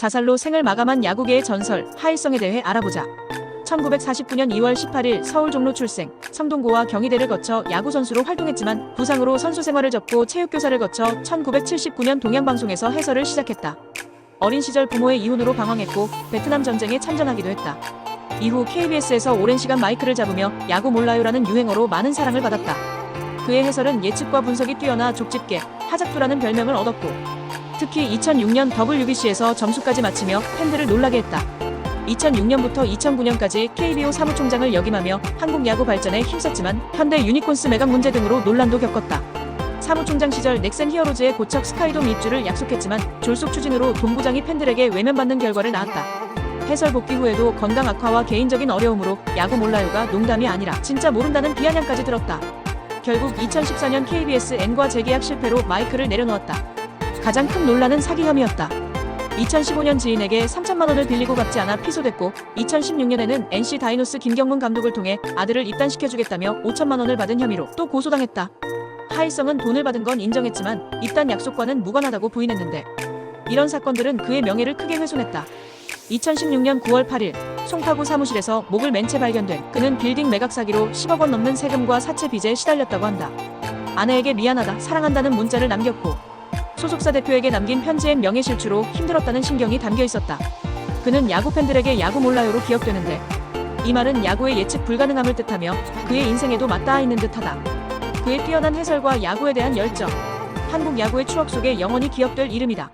자살로 생을 마감한 야구계의 전설 하일성에 대해 알아보자. 1949년 2월 18일 서울 종로 출생, 성동고와 경희대를 거쳐 야구 선수로 활동했지만 부상으로 선수 생활을 접고 체육교사를 거쳐 1979년 동양방송에서 해설을 시작했다. 어린 시절 부모의 이혼으로 방황했고 베트남 전쟁에 참전하기도 했다. 이후 KBS에서 오랜 시간 마이크를 잡으며 야구 몰라요라는 유행어로 많은 사랑을 받았다. 그의 해설은 예측과 분석이 뛰어나 족집게 하작두라는 별명을 얻었고 특히 2006년 WBC에서 점수까지 맞히며 팬들을 놀라게 했다. 2006년부터 2009년까지 KBO 사무총장을 역임하며 한국 야구 발전에 힘썼지만 현대 유니콘스 매각 문제 등으로 논란도 겪었다. 사무총장 시절 넥센 히어로즈의 고척 스카이돔 입주를 약속했지만 졸속 추진으로 동부장이 팬들에게 외면받는 결과를 낳았다. 해설 복귀 후에도 건강 악화와 개인적인 어려움으로 야구 몰라요가 농담이 아니라 진짜 모른다는 비아냥까지 들었다. 결국 2014년 KBS N과 재계약 실패로 마이크를 내려놓았다. 가장 큰 논란은 사기 혐의였다. 2015년 지인에게 3천만 원을 빌리고 갚지 않아 피소됐고 2016년에는 NC 다이노스 김경문 감독을 통해 아들을 입단시켜주겠다며 5천만 원을 받은 혐의로 또 고소당했다. 하일성은 돈을 받은 건 인정했지만 입단 약속과는 무관하다고 부인했는데 이런 사건들은 그의 명예를 크게 훼손했다. 2016년 9월 8일 송파구 사무실에서 목을 맨 채 발견된 그는 빌딩 매각 사기로 10억 원 넘는 세금과 사채 빚에 시달렸다고 한다. 아내에게 미안하다, 사랑한다는 문자를 남겼고 소속사 대표에게 남긴 편지엔 명예실추로 힘들었다는 신경이 담겨 있었다. 그는 야구 팬들에게 야구 몰라요로 기억되는데 이 말은 야구의 예측 불가능함을 뜻하며 그의 인생에도 맞닿아 있는 듯하다. 그의 뛰어난 해설과 야구에 대한 열정, 한국 야구의 추억 속에 영원히 기억될 이름이다.